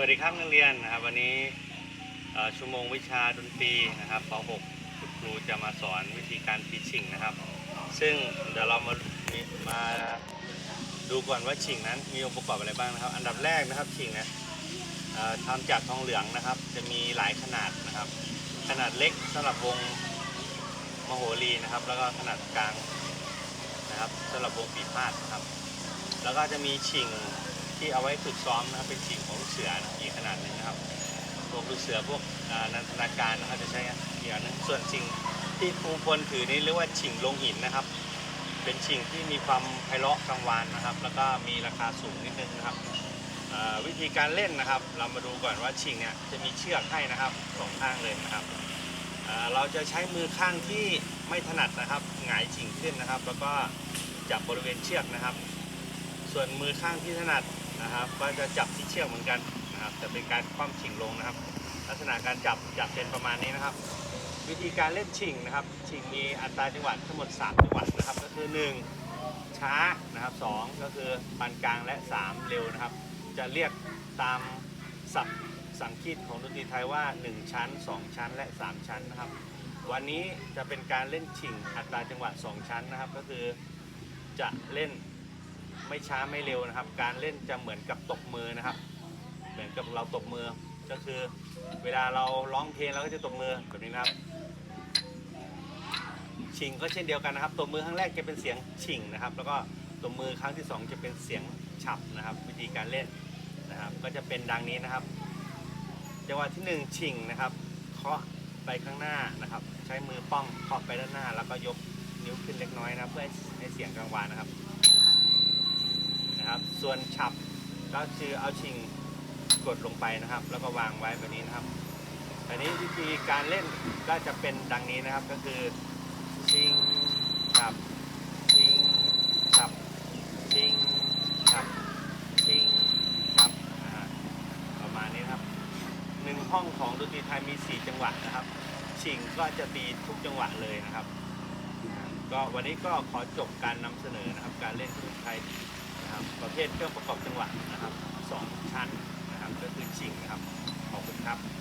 วัสดีครับนักเรียนนะครับวันนี้ชั่วโมงวิชาดนตรีนะครับป .6 คุณครูจะมาสอนวิธีการตีชิงนะครับ ซึ่งเดี๋ยวเรามามีมาดูก่อนว่าชิงนั้นมีองค์ประกอบอะไรบ้างนะครับ อันดับแรกนะครับชิงเนี่ยทำจากทองเหลืองนะครับ จะมีหลายขนาดนะครับ ขนาดเล็กสำหรับวงมโหรีนะครับ แล้วก็ขนาดกลางนะครับสำหรับวงปีพาดนะครับ แล้วก็จะมีชิง ที่เอาไว้ฝึกซ้อมนะครับเป็นชิงของลูกเสือนะอีกขนาดหนึงนะครับพวกลูกเสือพวกนันทนาการนะครับจะใช้อีกอันหนึงส่วนชิงที่ครูควรถือนี่เรียกว่าชิงลงหินนะครับ เป็นชิงที่มีความไพเราะกังวานนะครับ แล้วก็มีราคาสูงนิดนึงนะครับวิธีการเล่นนะครับ เรามาดูก่อนว่าชิงเนี่ยจะมีเชือกให้นะครับสองข้างเลยนะครับเราจะใช้มือข้างที่ไม่ถนัดนะครับหงายชิงขึ้นนะครับ แล้วก็จับบริเวณเชือกนะครับ ส่วนมือข้างที่ถนัดนะครับก็จะจับที่เชือกเหมือนกันนะครับจะเป็นการคว่ำชิงลงนะครับ ลักษณะการจับจับเป็นประมาณนี้นะครับ วิธีการเล่นชิงนะครับ ชิงมีอัตราจังหวะทั้งหมด 3 จังหวะนะครับ ก็คือ 1 ช้านะครับ 2 ก็คือปานกลางและ 3 เร็วนะครับ จะเรียกตามศัพท์สังคีตของดนตรีไทยว่า 1 ชั้น 2 ชั้นและ 3 ชั้นนะครับ วันนี้จะเป็นการเล่นชิงอัตราจังหวะ 2 ชั้นนะครับ ก็คือจะเล่น ไม่ช้าไม่เร็วนะครับ การเล่นจะเหมือนกับตบมือนะครับ เหมือนกับเราตบมือก็คือ เวลาเราร้องเพลงเราก็จะตบมือแบบนี้นะครับ ชิงก็เช่นเดียวกันนะครับตบมือครั้งแรกจะเป็นเสียงชิงนะครับ แล้วก็ตบมือครั้งที่สองจะเป็นเสียงฉับนะครับ วิธีการเล่นนะครับ ก็จะเป็นดังนี้นะครับจังหวะที่หนึ่งชิงนะครับเคาะไปข้างหน้านะครับ ใช้มือป้องเคาะไปด้านหน้า แล้วก็ยกนิ้วขึ้นเล็กน้อยนะเพื่อให้เสียงกลางวานนะครับ นะครับ ส่วนฉับก็คือเอาชิงกดลงไปนะครับ แล้วก็วางไว้แบบนี้นะครับอันนี้วิธีการเล่นก็จะเป็นดังนี้นะครับก็คือชิงฉับชิงฉับชิงฉับชิงฉับประมาณนี้นครับหนึ่งห้องของดนตรีไทยมี 4 จังหวะนะครับ ชิงก็จะตีทุกจังหวะเลยนะครับ ก็วันนี้ก็ขอจบการนำเสนอนะครับ การเล่นดนตรีไทย ประเภทเครื่องประกอบจังหวะ